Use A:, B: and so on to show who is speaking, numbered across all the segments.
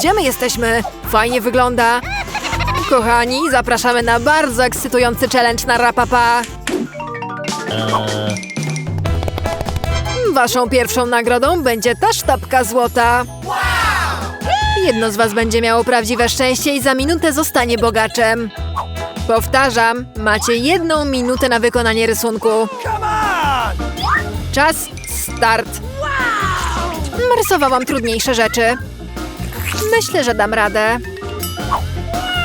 A: Gdzie my jesteśmy? Fajnie wygląda. Kochani, zapraszamy na bardzo ekscytujący challenge na Rapapa. Waszą pierwszą nagrodą będzie ta sztabka złota. Jedno z was będzie miało prawdziwe szczęście i za minutę zostanie bogaczem. Powtarzam, macie jedną minutę na wykonanie rysunku. Czas, start. Rysowałam trudniejsze rzeczy. Myślę, że dam radę.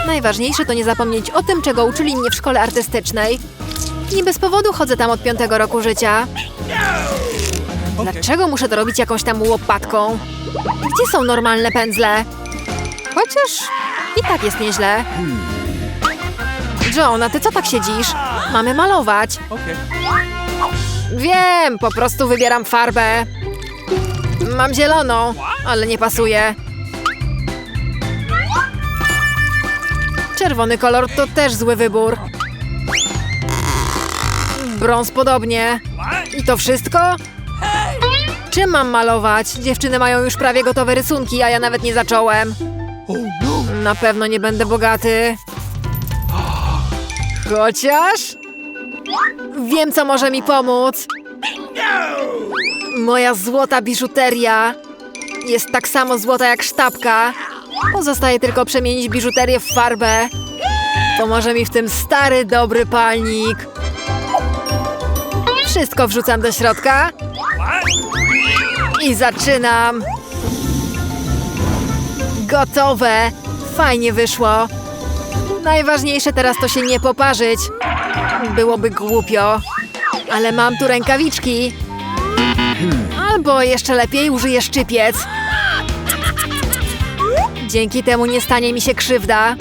A: Najważniejsze to nie zapomnieć o tym, czego uczyli mnie w szkole artystycznej. Nie bez powodu chodzę tam od piątego roku życia. Dlaczego muszę to robić jakąś tam łopatką? Gdzie są normalne pędzle? Chociaż i tak jest nieźle. John, a ty co tak siedzisz? Mamy malować. Wiem, po prostu wybieram farbę. Mam zieloną, ale nie pasuje. Czerwony kolor to też zły wybór. Brąz podobnie. I to wszystko? Czym mam malować? Dziewczyny mają już prawie gotowe rysunki, a ja nawet nie zacząłem. Na pewno nie będę bogaty. Chociaż... Wiem, co może mi pomóc. Moja złota biżuteria. Jest tak samo złota jak sztabka. Pozostaje tylko przemienić biżuterię w farbę. Pomoże mi w tym stary, dobry palnik. Wszystko wrzucam do środka. I zaczynam. Gotowe. Fajnie wyszło. Najważniejsze teraz to się nie poparzyć. Byłoby głupio. Ale mam tu rękawiczki. Albo jeszcze lepiej użyję szczypiec. Dzięki temu nie stanie mi się krzywda.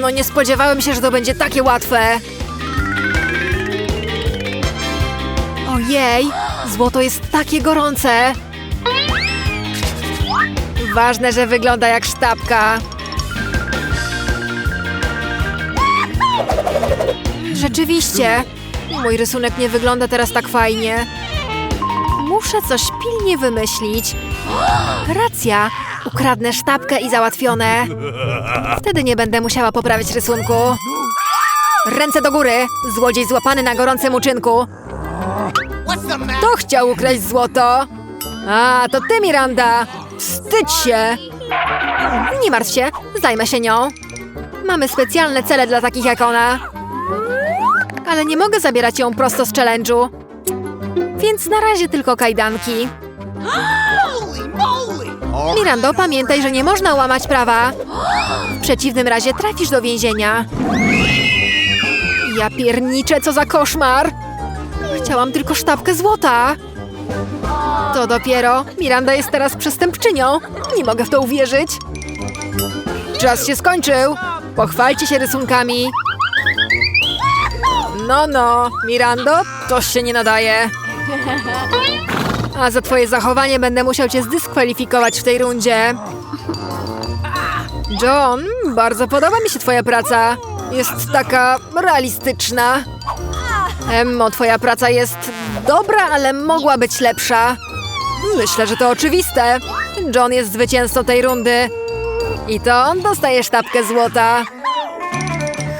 A: No nie spodziewałem się, że to będzie takie łatwe. Ojej, złoto jest takie gorące. Ważne, że wygląda jak sztabka. Rzeczywiście, mój rysunek nie wygląda teraz tak fajnie. Muszę coś pilnie wymyślić. Racja, ukradnę sztabkę i załatwione. Wtedy nie będę musiała poprawić rysunku. Ręce do góry, złodziej złapany na gorącym uczynku. Kto chciał ukraść złoto? A, to ty, Miranda! Wstydź się! Nie martw się, zajmę się nią. Mamy specjalne cele dla takich jak ona. Ale nie mogę zabierać ją prosto z challenge'u. Więc na razie tylko kajdanki. Mirando, pamiętaj, że nie można łamać prawa. W przeciwnym razie trafisz do więzienia. Ja pierniczę, co za koszmar! Chciałam tylko sztabkę złota. To dopiero. Miranda jest teraz przestępczynią. Nie mogę w to uwierzyć. Czas się skończył. Pochwalcie się rysunkami. No, no, Mirando, toż się nie nadaje. A za twoje zachowanie będę musiał cię zdyskwalifikować w tej rundzie. John, bardzo podoba mi się twoja praca. Jest taka realistyczna. Emmo, twoja praca jest dobra, ale mogła być lepsza. Myślę, że to oczywiste. John jest zwycięzcą tej rundy. I to on dostaje sztabkę złota.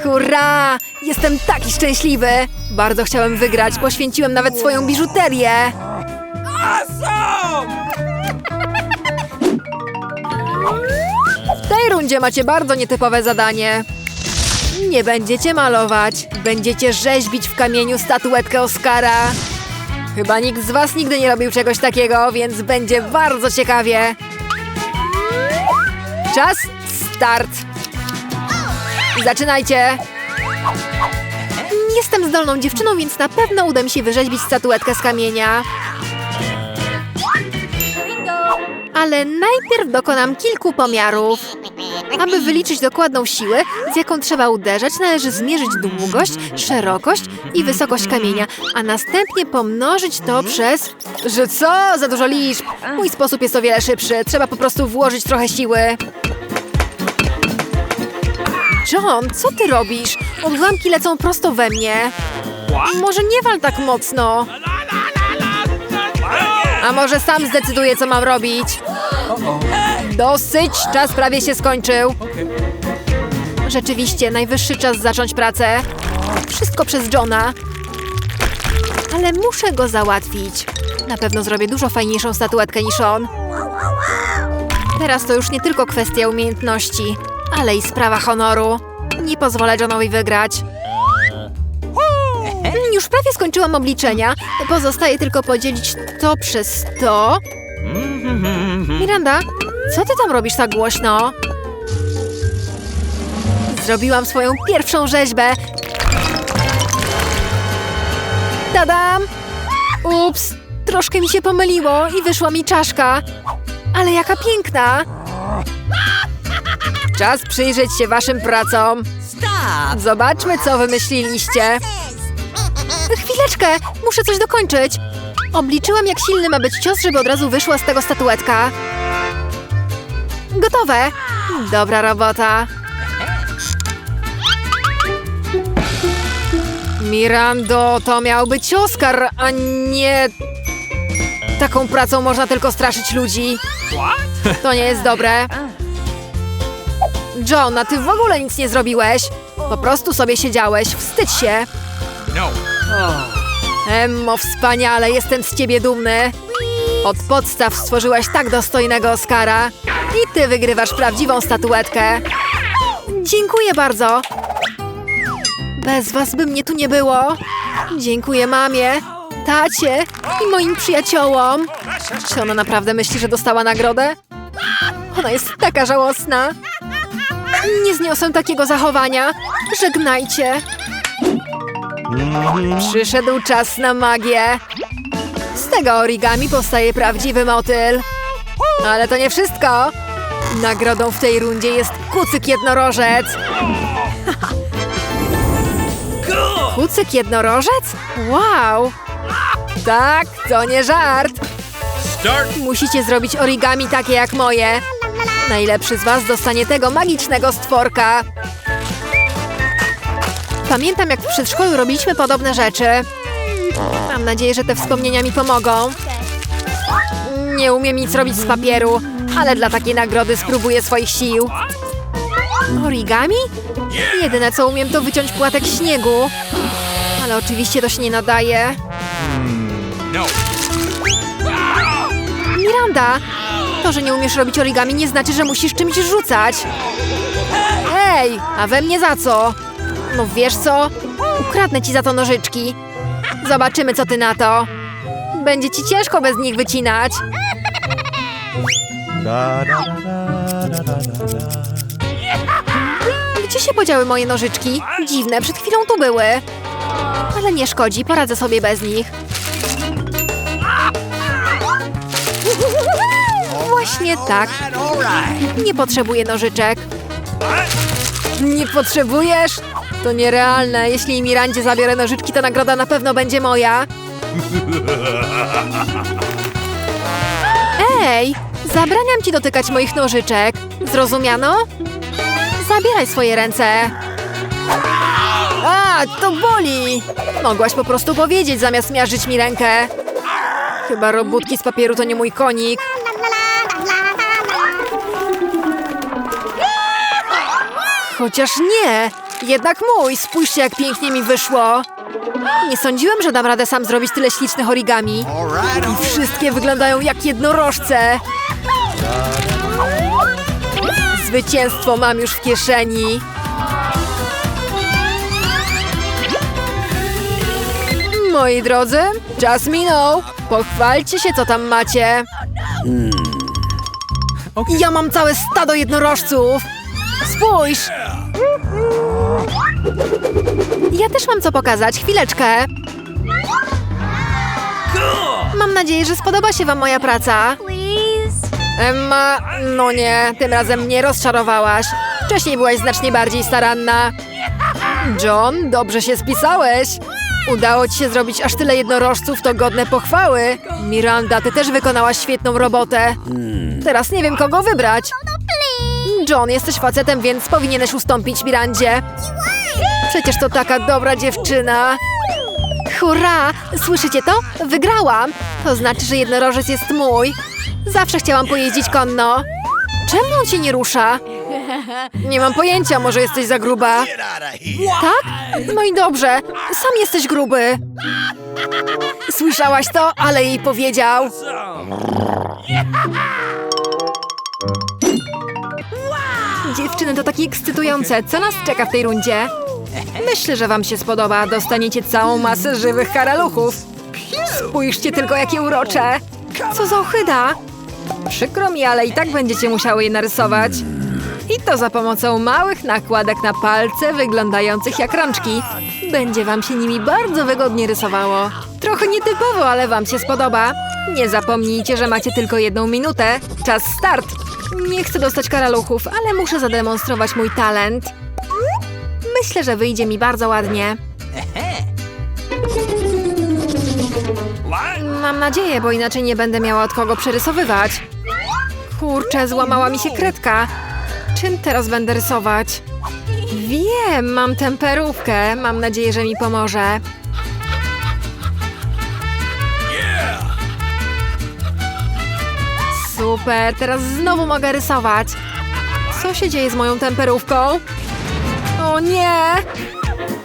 A: Hurra! Jestem taki szczęśliwy! Bardzo chciałem wygrać, poświęciłem nawet swoją biżuterię. W tej rundzie macie bardzo nietypowe zadanie. Nie będziecie malować, będziecie rzeźbić w kamieniu statuetkę Oscara. Chyba nikt z was nigdy nie robił czegoś takiego, więc będzie bardzo ciekawie. Czas, start. Zaczynajcie. Jestem zdolną dziewczyną, więc na pewno uda mi się wyrzeźbić statuetkę z kamienia. Ale najpierw dokonam kilku pomiarów. Aby wyliczyć dokładną siłę, z jaką trzeba uderzać, należy zmierzyć długość, szerokość i wysokość kamienia, a następnie pomnożyć to przez... Że co? Za dużo liczb! Mój sposób jest o wiele szybszy. Trzeba po prostu włożyć trochę siły. John, co ty robisz? Odłamki lecą prosto we mnie. Może nie wal tak mocno. A może sam zdecyduję, co mam robić? Dosyć, czas prawie się skończył. Rzeczywiście, najwyższy czas zacząć pracę. Wszystko przez Johna. Ale muszę go załatwić. Na pewno zrobię dużo fajniejszą statuetkę niż on. Teraz to już nie tylko kwestia umiejętności, ale i sprawa honoru. Nie pozwolę Johnowi wygrać. Już prawie skończyłam obliczenia. Pozostaje tylko podzielić to przez to. Miranda, co ty tam robisz tak głośno? Zrobiłam swoją pierwszą rzeźbę. Tadam! Ups, troszkę mi się pomyliło i wyszła mi czaszka. Ale jaka piękna! Czas przyjrzeć się waszym pracom. Zobaczmy, co wymyśliliście. Chwileczkę, muszę coś dokończyć. Obliczyłam, jak silny ma być cios, żeby od razu wyszła z tego statuetka. Gotowe. Dobra robota. Mirando, to miał być Oscar, a nie... Taką pracą można tylko straszyć ludzi. To nie jest dobre. John, a ty w ogóle nic nie zrobiłeś. Po prostu sobie siedziałeś. Wstydź się.
B: No.
A: Emmo, wspaniale, jestem z ciebie dumny. Od podstaw stworzyłaś tak dostojnego Oscara. I ty wygrywasz prawdziwą statuetkę. Dziękuję bardzo. Bez was by mnie tu nie było. Dziękuję mamie, tacie i moim przyjaciołom. Czy ona naprawdę myśli, że dostała nagrodę? Ona jest taka żałosna. Nie zniosę takiego zachowania. Żegnajcie. Przyszedł czas na magię. Z tego origami powstaje prawdziwy motyl. Ale to nie wszystko. Nagrodą w tej rundzie jest kucyk jednorożec. Kucyk jednorożec? Wow! Tak, to nie żart. Musicie zrobić origami takie jak moje. Najlepszy z was dostanie tego magicznego stworka. Pamiętam, jak w przedszkolu robiliśmy podobne rzeczy. Mam nadzieję, że te wspomnienia mi pomogą. Nie umiem nic robić z papieru, ale dla takiej nagrody spróbuję swoich sił. Origami? Jedyne co umiem to wyciąć płatek śniegu. Ale oczywiście to się nie nadaje. Miranda! To, że nie umiesz robić origami nie znaczy, że musisz czymś rzucać. Ej, a we mnie za co? No wiesz co? Ukradnę ci za to nożyczki. Zobaczymy, co ty na to. Będzie ci ciężko bez nich wycinać. Gdzie się podziały moje nożyczki? Dziwne, przed chwilą tu były. Ale nie szkodzi, poradzę sobie bez nich. Właśnie tak. Nie potrzebuję nożyczek. Nie potrzebujesz? To nierealne. Jeśli Mirandzie zabiorę nożyczki, to nagroda na pewno będzie moja. Ej, zabraniam ci dotykać moich nożyczek. Zrozumiano? Zabieraj swoje ręce. A, to boli! Mogłaś po prostu powiedzieć, zamiast miażdżyć mi rękę. Chyba robótki z papieru to nie mój konik. Chociaż nie! Jednak mój! Spójrzcie, jak pięknie mi wyszło! Nie sądziłem, że dam radę sam zrobić tyle ślicznych origami. I wszystkie wyglądają jak jednorożce! Zwycięstwo mam już w kieszeni! Moi drodzy, czas minął! Pochwalcie się, co tam macie! Ja mam całe stado jednorożców! Spójrz! Ja też mam co pokazać, chwileczkę. Mam nadzieję, że spodoba się wam moja praca. Emma, no nie, tym razem mnie rozczarowałaś. Wcześniej byłaś znacznie bardziej staranna. John, dobrze się spisałeś. Udało ci się zrobić aż tyle jednorożców, to godne pochwały. Miranda, ty też wykonałaś świetną robotę. Teraz nie wiem, kogo wybrać. John, jesteś facetem, więc powinieneś ustąpić Mirandzie. Przecież to taka dobra dziewczyna. Hurra! Słyszycie to? Wygrałam! To znaczy, że jednorożec jest mój. Zawsze chciałam pojeździć konno. Czemu on się nie rusza? Nie mam pojęcia, może jesteś za gruba. Tak? No i dobrze, sam jesteś gruby. Słyszałaś to, ale jej powiedział. Dziewczyny, to takie ekscytujące. Co nas czeka w tej rundzie? Myślę, że wam się spodoba. Dostaniecie całą masę żywych karaluchów. Spójrzcie tylko, jakie urocze. Co za ochyda. Przykro mi, ale i tak będziecie musiały je narysować. I to za pomocą małych nakładek na palce wyglądających jak rączki. Będzie wam się nimi bardzo wygodnie rysowało. Trochę nietypowo, ale wam się spodoba. Nie zapomnijcie, że macie tylko jedną minutę. Czas start. Nie chcę dostać karaluchów, ale muszę zademonstrować mój talent. Myślę, że wyjdzie mi bardzo ładnie. Mam nadzieję, bo inaczej nie będę miała od kogo przerysowywać. Kurczę, złamała mi się kredka. Czym teraz będę rysować? Wiem, mam temperówkę. Mam nadzieję, że mi pomoże. Super, teraz znowu mogę rysować. Co się dzieje z moją temperówką? O nie!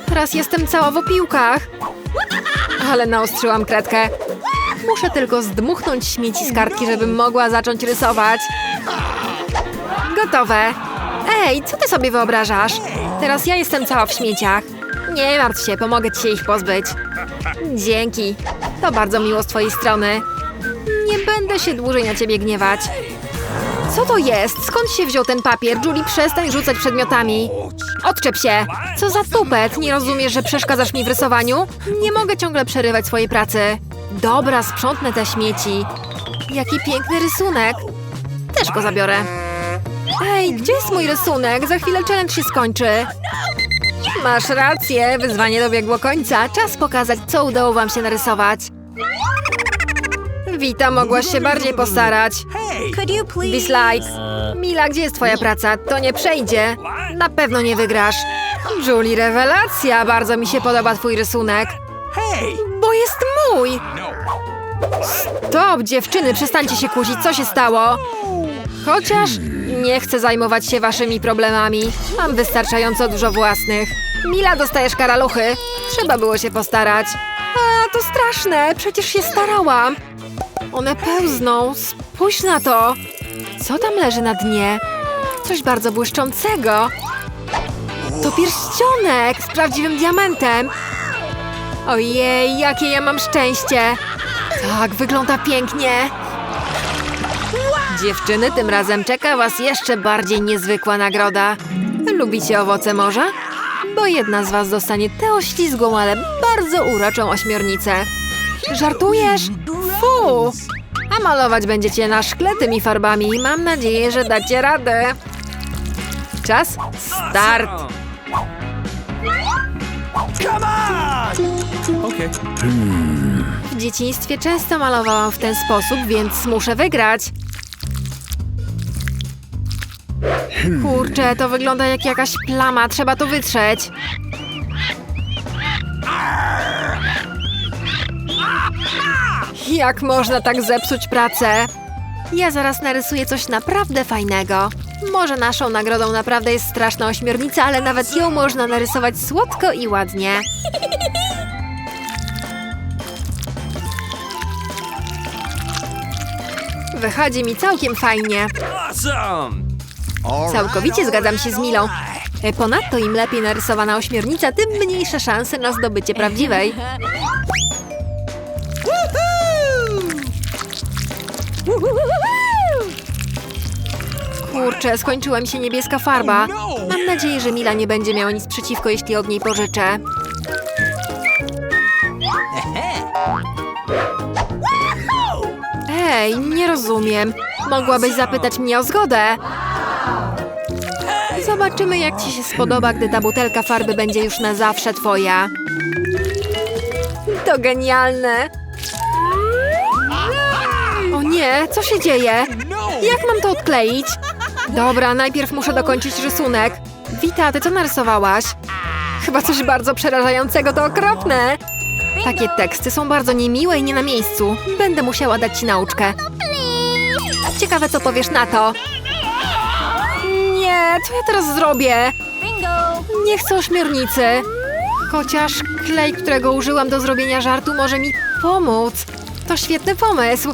A: Teraz jestem cała w opiłkach. Ale naostrzyłam kredkę. Muszę tylko zdmuchnąć śmieci z kartki, żebym mogła zacząć rysować. Gotowe. Ej, co ty sobie wyobrażasz? Teraz ja jestem cała w śmieciach. Nie martw się, pomogę ci się ich pozbyć. Dzięki. To bardzo miło z twojej strony. Nie będę się dłużej na ciebie gniewać. Co to jest? Skąd się wziął ten papier? Julie, przestań rzucać przedmiotami. Odczep się. Co za tupet? Nie rozumiesz, że przeszkadzasz mi w rysowaniu? Nie mogę ciągle przerywać swojej pracy. Dobra, sprzątnę te śmieci. Jaki piękny rysunek. Też go zabiorę. Ej, gdzie jest mój rysunek? Za chwilę challenge się skończy. Masz rację, wyzwanie dobiegło końca. Czas pokazać, co udało wam się narysować. Wita, mogłaś się bardziej postarać.
C: Could you please?
A: Dislike. Mila, gdzie jest twoja praca? To nie przejdzie. Na pewno nie wygrasz. Julie, rewelacja. Bardzo mi się podoba twój rysunek.
B: Hey!
A: Bo jest mój.
B: No.
A: Stop, dziewczyny, przestańcie się kłócić. Co się stało? Chociaż nie chcę zajmować się waszymi problemami. Mam wystarczająco dużo własnych. Mila, dostajesz karaluchy. Trzeba było się postarać. A, to straszne. Przecież się starałam. One pełzną. Spójrz na to. Co tam leży na dnie? Coś bardzo błyszczącego. To pierścionek z prawdziwym diamentem. Ojej, jakie ja mam szczęście. Tak, wygląda pięknie. Dziewczyny, tym razem czeka was jeszcze bardziej niezwykła nagroda. Lubicie owoce morza? Bo jedna z was dostanie tę oślizgłą, ale bardzo uroczą ośmiornicę. Żartujesz? Fu! A malować będziecie na szkle tymi farbami. Mam nadzieję, że dacie radę. Czas start.
B: Come on! Okay.
A: W dzieciństwie często malowałam w ten sposób, więc muszę wygrać. Kurczę, to wygląda jak jakaś plama, trzeba to wytrzeć. Jak można tak zepsuć pracę? Ja zaraz narysuję coś naprawdę fajnego. Może naszą nagrodą naprawdę jest straszna ośmiornica, ale nawet ją można narysować słodko i ładnie. Wychodzi mi całkiem fajnie.
B: Awesome!
A: Całkowicie zgadzam się z Milą. E, Ponadto im lepiej narysowana ośmiornica, tym mniejsze szanse na zdobycie prawdziwej. Kurczę, skończyła mi się niebieska farba. Mam nadzieję, że Mila nie będzie miała nic przeciwko, jeśli od niej pożyczę. Ej, nie rozumiem. Mogłabyś zapytać mnie o zgodę. Zobaczymy, jak ci się spodoba, gdy ta butelka farby będzie już na zawsze twoja. To genialne. O nie, co się dzieje? Jak mam to odkleić? Dobra, najpierw muszę dokończyć rysunek. Wita, ty co narysowałaś? Chyba coś bardzo przerażającego, to okropne. Takie teksty są bardzo niemiłe i nie na miejscu. Będę musiała dać ci nauczkę. Ciekawe, co powiesz na to. Nie, co ja teraz zrobię? Nie chcę ośmiornicy. Chociaż klej, którego użyłam do zrobienia żartu, może mi pomóc. To świetny pomysł.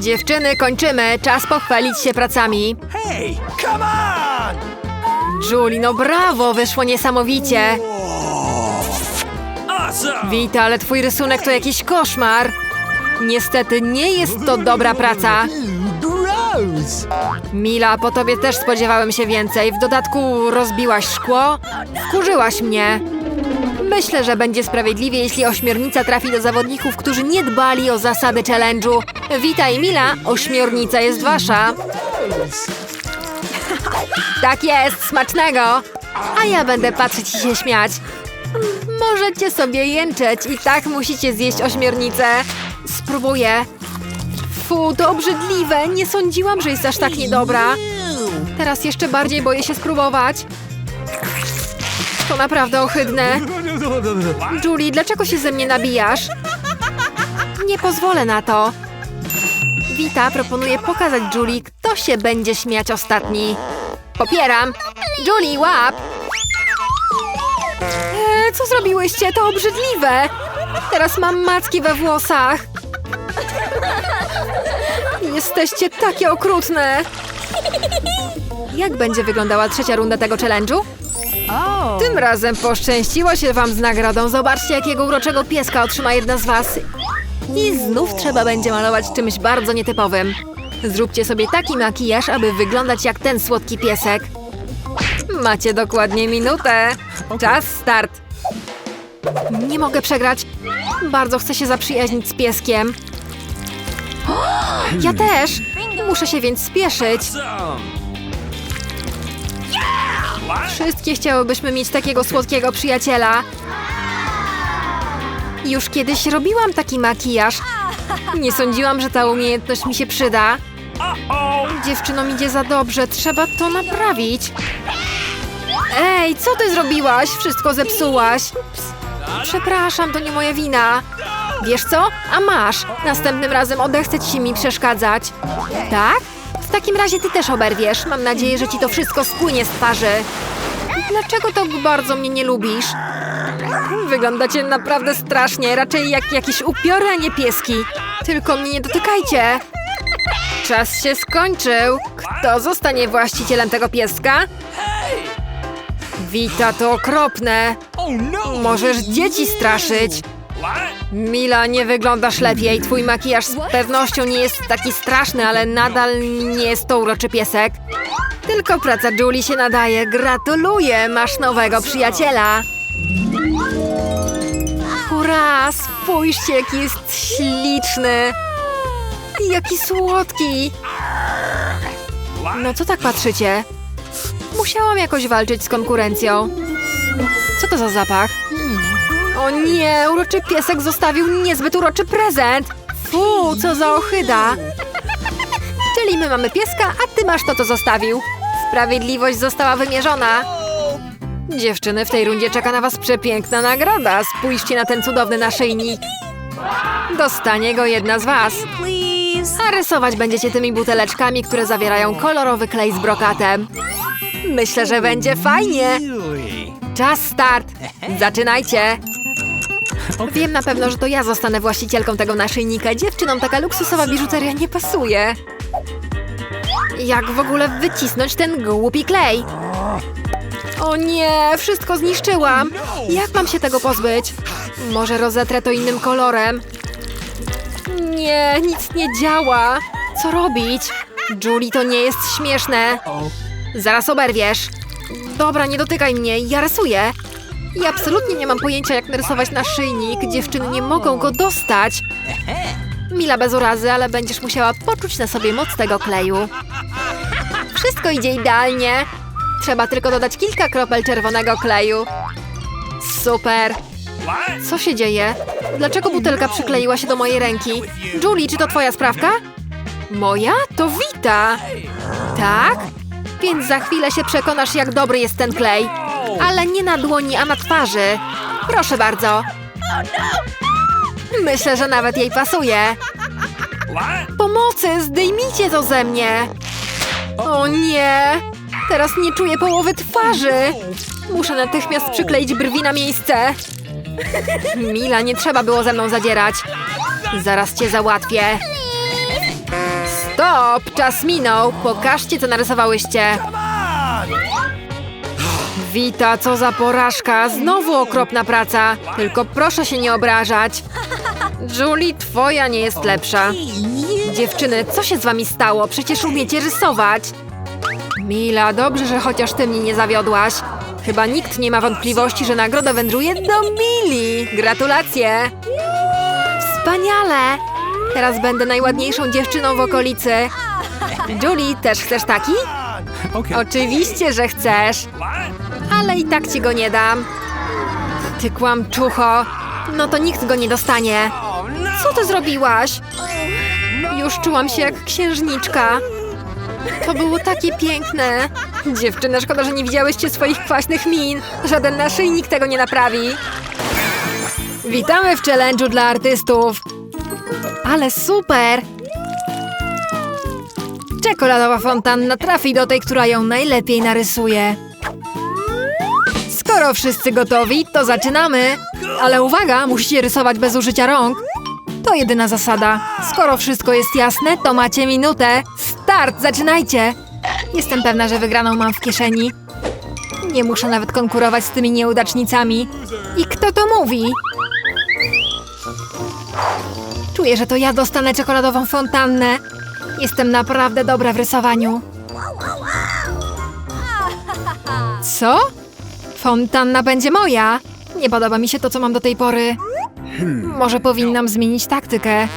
A: Dziewczyny, kończymy. Czas pochwalić się pracami.
B: Hey, come on!
A: Julie, no brawo, wyszło niesamowicie.
B: Awesome!
A: Wita, ale twój rysunek to jakiś koszmar. Niestety nie jest to dobra praca. Mila, po tobie też spodziewałem się więcej. W dodatku rozbiłaś szkło. Wkurzyłaś mnie. Myślę, że będzie sprawiedliwie, jeśli ośmiornica trafi do zawodników, którzy nie dbali o zasady challenge'u. Witaj, Mila, ośmiornica jest wasza. Tak jest, smacznego. A ja będę patrzeć i się śmiać. Możecie sobie jęczeć i tak musicie zjeść ośmiornicę. Spróbuję. Fu, to obrzydliwe. Nie sądziłam, że jest aż tak niedobra. Teraz jeszcze bardziej boję się spróbować. To naprawdę ohydne. Julie, dlaczego się ze mnie nabijasz? Nie pozwolę na to. Wita proponuje pokazać Julie, kto się będzie śmiać ostatni. Popieram. Julie, łap! Eee, co zrobiłyście? To obrzydliwe. Teraz mam macki we włosach. Jesteście takie okrutne. Jak będzie wyglądała trzecia runda tego challenge'u? Tym razem poszczęściło się wam z nagrodą. Zobaczcie, jakiego uroczego pieska otrzyma jedna z was. I znów trzeba będzie malować czymś bardzo nietypowym. Zróbcie sobie taki makijaż, aby wyglądać jak ten słodki piesek. Macie dokładnie minutę. Czas start. Nie mogę przegrać. Bardzo chcę się zaprzyjaźnić z pieskiem. Ja też. Muszę się więc spieszyć. Wszystkie chciałybyśmy mieć takiego słodkiego przyjaciela. Już kiedyś robiłam taki makijaż. Nie sądziłam, że ta umiejętność mi się przyda. Dziewczynom idzie za dobrze, trzeba to naprawić. Ej, co ty zrobiłaś? Wszystko zepsułaś. Przepraszam, to nie moja wina. Wiesz co? A masz. Następnym razem odechce ci się mi przeszkadzać. Tak? W takim razie ty też oberwiesz. Mam nadzieję, że ci to wszystko spłynie z twarzy. Dlaczego tak bardzo mnie nie lubisz? Wyglądacie naprawdę strasznie, raczej jak jakieś upiory, a nie pieski. Tylko mnie nie dotykajcie. Czas się skończył. Kto zostanie właścicielem tego pieska? Wita, to okropne.
B: Oh no!
A: Możesz dzieci straszyć. Mila, nie wyglądasz lepiej. Twój makijaż z pewnością nie jest taki straszny, ale nadal nie jest to uroczy piesek. Tylko praca Julie się nadaje. Gratuluję, masz nowego przyjaciela. Hurra, spójrzcie, jaki jest śliczny. Jaki słodki. No co tak patrzycie? Musiałam jakoś walczyć z konkurencją. Co to za zapach? O nie, uroczy piesek zostawił niezbyt uroczy prezent. Fu, co za ohyda. Czyli my mamy pieska, a ty masz to, co zostawił. Sprawiedliwość została wymierzona. Dziewczyny, w tej rundzie czeka na was przepiękna nagroda. Spójrzcie na ten cudowny naszyjnik. Dostanie go jedna z was. A rysować będziecie tymi buteleczkami, które zawierają kolorowy klej z brokatem. Myślę, że będzie fajnie. Czas start! Zaczynajcie! Wiem na pewno, że to ja zostanę właścicielką tego naszyjnika. Dziewczynom taka luksusowa biżuteria nie pasuje. Jak w ogóle wycisnąć ten głupi klej? O nie, wszystko zniszczyłam. Jak mam się tego pozbyć? Może rozetrę to innym kolorem? Nie, nic nie działa. Co robić? Julie, to nie jest śmieszne. Zaraz oberwiesz. Dobra, nie dotykaj mnie, ja rysuję. I absolutnie nie mam pojęcia, jak narysować naszyjnik. Dziewczyny nie mogą go dostać. Mila bez urazy, ale będziesz musiała poczuć na sobie moc tego kleju. Wszystko idzie idealnie. Trzeba tylko dodać kilka kropel czerwonego kleju. Super. Co się dzieje? Dlaczego butelka przykleiła się do mojej ręki? Julie, czy to twoja sprawka? Moja? To Wita. Tak? Więc za chwilę się przekonasz, jak dobry jest ten klej. Ale nie na dłoni, a na twarzy. Proszę bardzo. Myślę, że nawet jej pasuje. Pomocy, zdejmijcie to ze mnie. O nie! Teraz nie czuję połowy twarzy! Muszę natychmiast przykleić brwi na miejsce. Mila, nie trzeba było ze mną zadzierać. Zaraz cię załatwię. Stop! Czas minął. Pokażcie, co narysowałyście. Wita, co za porażka. Znowu okropna praca. Tylko proszę się nie obrażać. Julie, twoja nie jest lepsza. Dziewczyny, co się z wami stało? Przecież umiecie rysować. Mila, dobrze, że chociaż ty mnie nie zawiodłaś. Chyba nikt nie ma wątpliwości, że nagroda wędruje do Mili. Gratulacje! Wspaniale! Teraz będę najładniejszą dziewczyną w okolicy. Julie, też chcesz taki? Oczywiście, że chcesz. Ale i tak ci go nie dam. Ty kłamczucho. No to nikt go nie dostanie. Co ty zrobiłaś? Już czułam się jak księżniczka. To było takie piękne. Dziewczyny, szkoda, że nie widziałyście swoich kwaśnych min. Żaden naszyjnik tego nie naprawi. Witamy w challenge'u dla artystów. Ale super! Czekoladowa fontanna trafi do tej, która ją najlepiej narysuje. Skoro wszyscy gotowi, to zaczynamy. Ale uwaga, musicie rysować bez użycia rąk. To jedyna zasada. Skoro wszystko jest jasne, to macie minutę. Start, zaczynajcie! Jestem pewna, że wygraną mam w kieszeni. Nie muszę nawet konkurować z tymi nieudacznicami. I kto to mówi? Czuję, że to ja dostanę czekoladową fontannę. Jestem naprawdę dobra w rysowaniu. Co? Fontanna będzie moja. Nie podoba mi się to, co mam do tej pory. Może powinnam zmienić taktykę.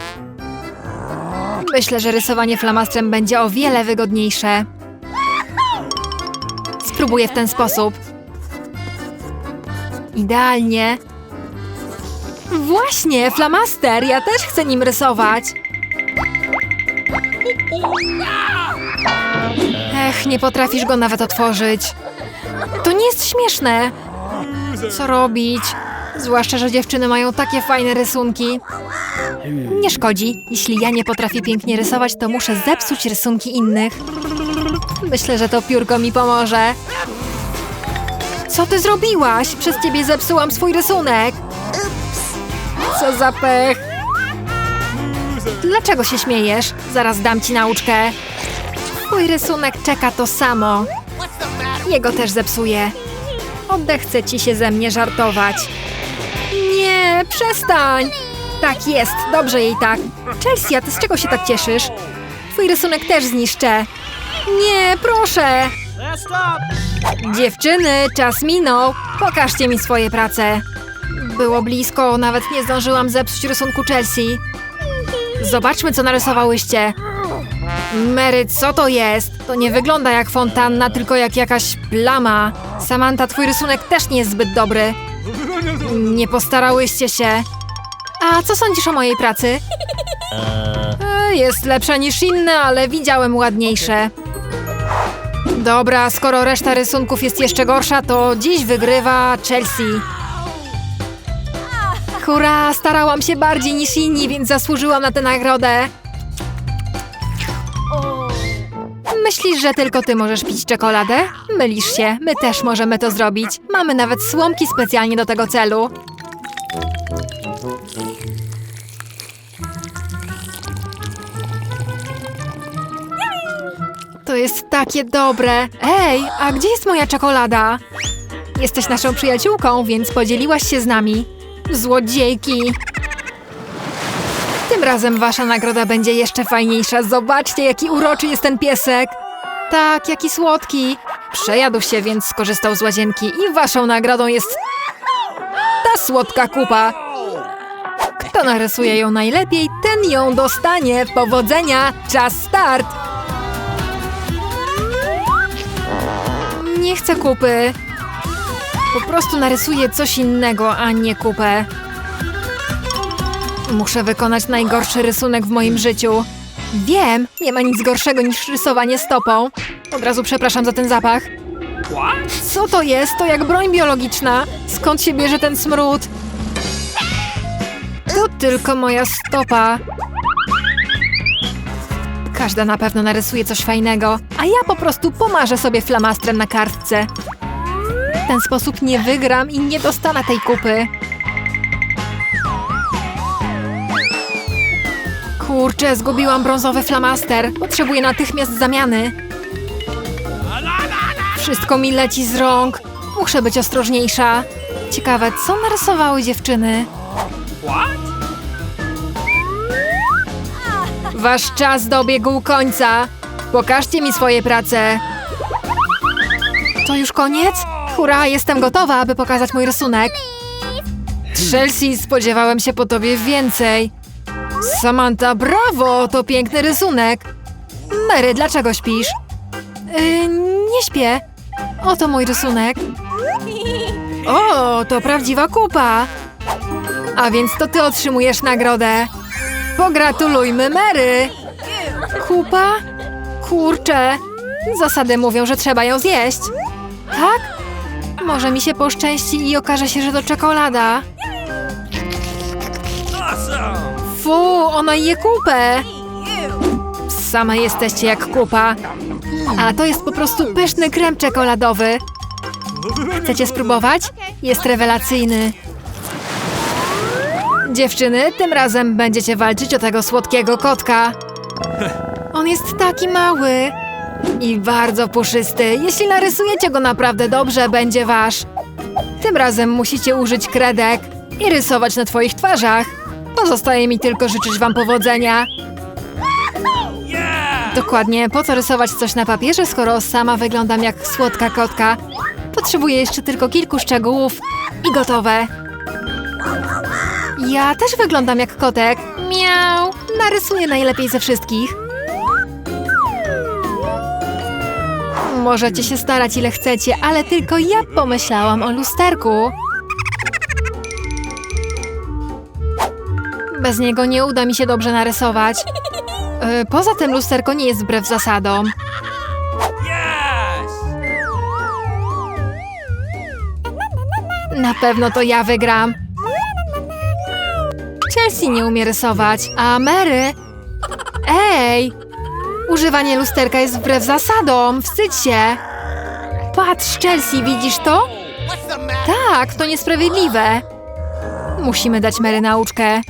A: Myślę, że rysowanie flamastrem będzie o wiele wygodniejsze. Spróbuję w ten sposób. Idealnie. Właśnie, flamaster! Ja też chcę nim rysować. Ech, nie potrafisz go nawet otworzyć. To nie jest śmieszne. Co robić? Zwłaszcza, że dziewczyny mają takie fajne rysunki. Nie szkodzi. Jeśli ja nie potrafię pięknie rysować, to muszę zepsuć rysunki innych. Myślę, że to piórko mi pomoże. Co ty zrobiłaś? Przez ciebie zepsułam swój rysunek. Co za pech. Dlaczego się śmiejesz? Zaraz dam ci nauczkę. Twój rysunek czeka to samo. Jego też zepsuję. Odechce ci się ze mnie żartować. Nie, przestań! Tak jest, dobrze jej tak. Chelsea, ty z czego się tak cieszysz? Twój rysunek też zniszczę. Nie, proszę! Dziewczyny, czas minął. Pokażcie mi swoje prace. Było blisko, nawet nie zdążyłam zepsuć rysunku Chelsea. Zobaczmy, co narysowałyście. Mary, co to jest? To nie wygląda jak fontanna, tylko jak jakaś plama. Samantha, twój rysunek też nie jest zbyt dobry. Nie postarałyście się. A co sądzisz o mojej pracy? E, Jest lepsza niż inne, ale widziałem ładniejsze. Dobra, skoro reszta rysunków jest jeszcze gorsza, to dziś wygrywa Chelsea. Hurra, starałam się bardziej niż inni, więc zasłużyłam na tę nagrodę. Myślisz, że tylko ty możesz pić czekoladę? Mylisz się, my też możemy to zrobić. Mamy nawet słomki specjalnie do tego celu. To jest takie dobre. Ej, a gdzie jest moja czekolada? Jesteś naszą przyjaciółką, więc podzieliłaś się z nami. Złodziejki! Tym razem wasza nagroda będzie jeszcze fajniejsza. Zobaczcie, jaki uroczy jest ten piesek. Tak, jaki słodki. Przejadł się, więc skorzystał z łazienki i waszą nagrodą jest ta słodka kupa. Kto narysuje ją najlepiej, ten ją dostanie. Powodzenia! Czas start! Nie chcę kupy. Po prostu narysuję coś innego, a nie kupę. Muszę wykonać najgorszy rysunek w moim życiu. Wiem, nie ma nic gorszego niż rysowanie stopą. Od razu przepraszam za ten zapach. Co to jest? To jak broń biologiczna. Skąd się bierze ten smród? To tylko moja stopa. Każda na pewno narysuje coś fajnego, a ja po prostu pomarzę sobie flamastrem na kartce. W ten sposób nie wygram i nie dostanę tej kupy. Kurczę, zgubiłam brązowy flamaster. Potrzebuję natychmiast zamiany. Wszystko mi leci z rąk. Muszę być ostrożniejsza. Ciekawe, co narysowały dziewczyny? Wasz czas dobiegł końca. Pokażcie mi swoje prace. To już koniec? Hurra, jestem gotowa, aby pokazać mój rysunek. Chelsea, spodziewałem się po tobie więcej. Samantha, brawo, to piękny rysunek. Mary, dlaczego śpisz? Yy, nie śpię. Oto mój rysunek. O, to prawdziwa kupa. A więc to ty otrzymujesz nagrodę. Pogratulujmy Mary! Kupa? Kurczę. Zasady mówią, że trzeba ją zjeść. Tak? Może mi się poszczęści i okaże się, że to czekolada. Fu, ona je kupę. Same jesteście jak kupa. A to jest po prostu pyszny krem czekoladowy. Chcecie spróbować? Jest rewelacyjny. Dziewczyny, tym razem będziecie walczyć o tego słodkiego kotka. On jest taki mały i bardzo puszysty. Jeśli narysujecie go naprawdę dobrze, będzie wasz. Tym razem musicie użyć kredek i rysować na twoich twarzach. Pozostaje mi tylko życzyć wam powodzenia. Dokładnie, po co rysować coś na papierze, skoro sama wyglądam jak słodka kotka? Potrzebuję jeszcze tylko kilku szczegółów i gotowe. Ja też wyglądam jak kotek. Miau! Narysuję najlepiej ze wszystkich. Możecie się starać ile chcecie, ale tylko ja pomyślałam o lusterku. Bez niego nie uda mi się dobrze narysować. E, Poza tym lusterko nie jest wbrew zasadom.
B: Yes!
A: Na pewno to ja wygram. Chelsea nie umie rysować, a Mary... Ej! Używanie lusterka jest wbrew zasadom. Wstydź się. Patrz, Chelsea, widzisz to? Tak, to niesprawiedliwe. Musimy dać Mary nauczkę.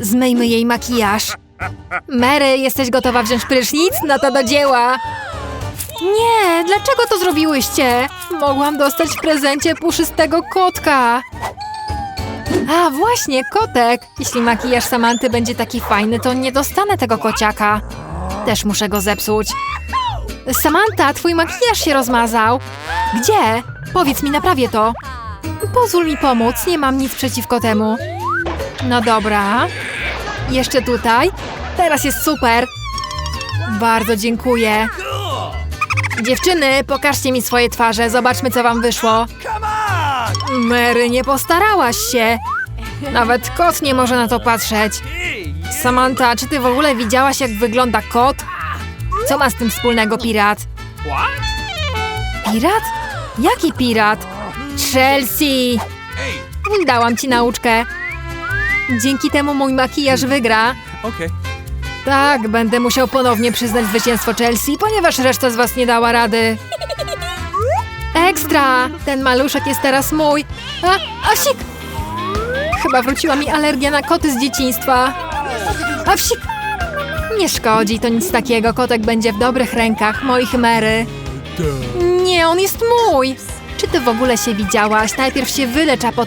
A: Zmyjmy jej makijaż. Mary, jesteś gotowa wziąć prysznic? No to do dzieła. Nie, dlaczego to zrobiłyście? Mogłam dostać w prezencie puszystego kotka. A, właśnie, kotek. Jeśli makijaż Samanty będzie taki fajny, to nie dostanę tego kociaka. Też muszę go zepsuć. Samanta, twój makijaż się rozmazał. Gdzie? Powiedz mi, naprawię to. Pozwól mi pomóc, nie mam nic przeciwko temu. No dobra. Jeszcze tutaj. Teraz jest super. Bardzo dziękuję. Dziewczyny, pokażcie mi swoje twarze, zobaczmy co wam wyszło. Mary, nie postarałaś się. Nawet kot nie może na to patrzeć. Samantha, czy ty w ogóle widziałaś jak wygląda kot? Co ma z tym wspólnego pirat? Pirat? Jaki pirat? Chelsea! Dałam ci nauczkę. Dzięki temu mój makijaż wygra.
B: Okay.
A: Tak, będę musiał ponownie przyznać zwycięstwo Chelsea, ponieważ reszta z was nie dała rady. Ekstra! Ten maluszek jest teraz mój. A, Asik! Chyba wróciła mi alergia na koty z dzieciństwa. A wsik! Nie szkodzi, to nic takiego. Kotek będzie w dobrych rękach, moich Mary. Nie, on jest mój! Czy ty w ogóle się widziałaś? Najpierw się wylecz, a potem